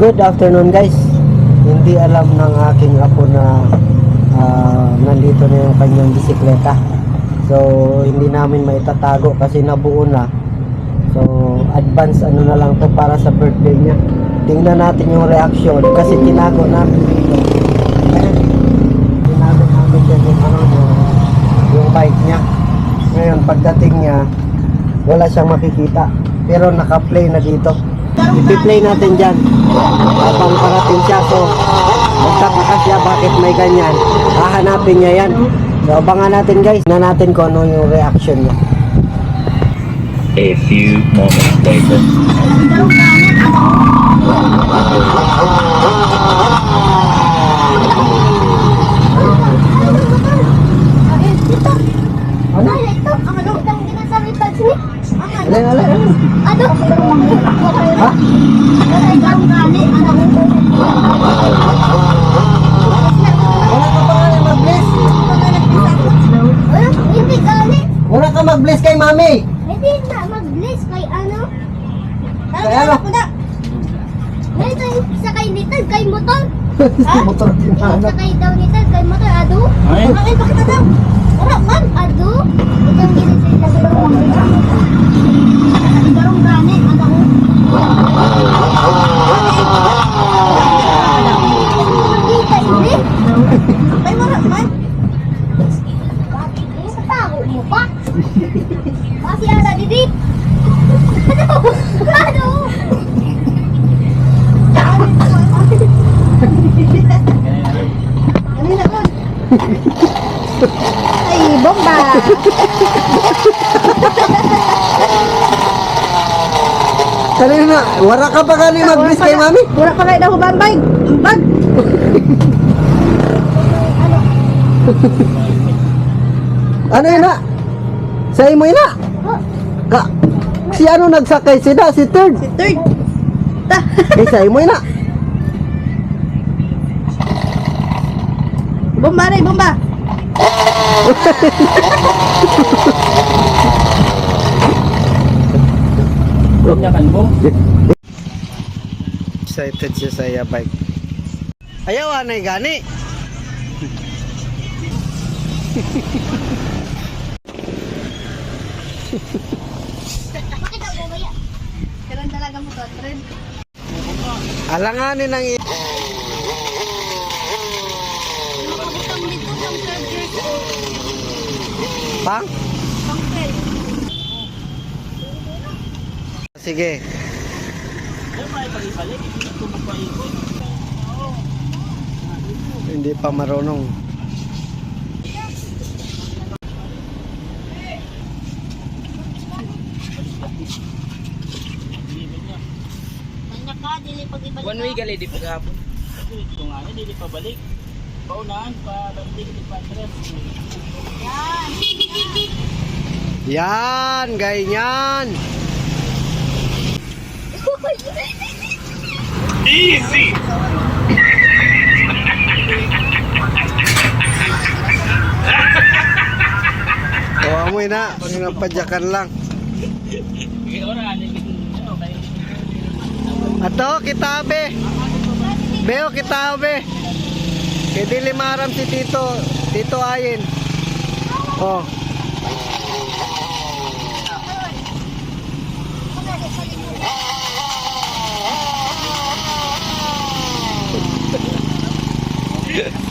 Good afternoon guys. Hindi alam ng aking apo na ah, nandito na yung kanyang bisikleta. So hindi namin maitatago kasi nabuo na. So advance ano na lang to para sa birthday niya. Tingnan natin yung reaction kasi tinago namin dito. Tinago namin dyan yung ano yung, yung bike niya. Ngayon pagdating niya wala siyang makikita. Pero naka-play na dito. I-play natin dyan. Habang parating siya. So, magtataka siya bakit may ganyan. Hahanapin niya yan. So, abangan natin guys. Na natin kung ano yung reaction niya. A few moments later. Ano? Ito, ang ano ang ginasabi pag sini? Ang ano? Ano? Ha? Wala ano? Ka mag-bless. Ka kay mami. Hindi na mag-bless kay ano? Kay ano? Ngayon tayo sakay nito kay motor. Motor din na anak. Sakay daw nito kay motor, ado? Ay. Ay, bakit daw? Wala man, ado? Itong Ay, bomba! Kanina na, wala ka pa kani mag-bless kay mami. Mura pa kayo na huban bag. Ano yun na? Sa imo yun na? Ka, si ano nagsakay sila? Si third. Si third. Ta. Eh, sa imo yun na. Bomba rin, bomba. Excited siya sa iya bike. Ayaw, anay gani. Bakit ako ba yan? Karoon talaga mo to, trend. Alanganin ang i- Nakabutang dito ng charger ko. Pang. Pangkel. Sige. Hindi pa marunong. One way gali di paghapon. Ito nga, hindi di pabalik. Paunahan pa, balik di pa tres. Yan. Yan, ganyan. Easy. O, amoy na. Pinapadyakan lang. Ano ano, Ato, kitabe. Beo, kitabe. Kaya di limaram si Tito. Tito Ayin. Oh.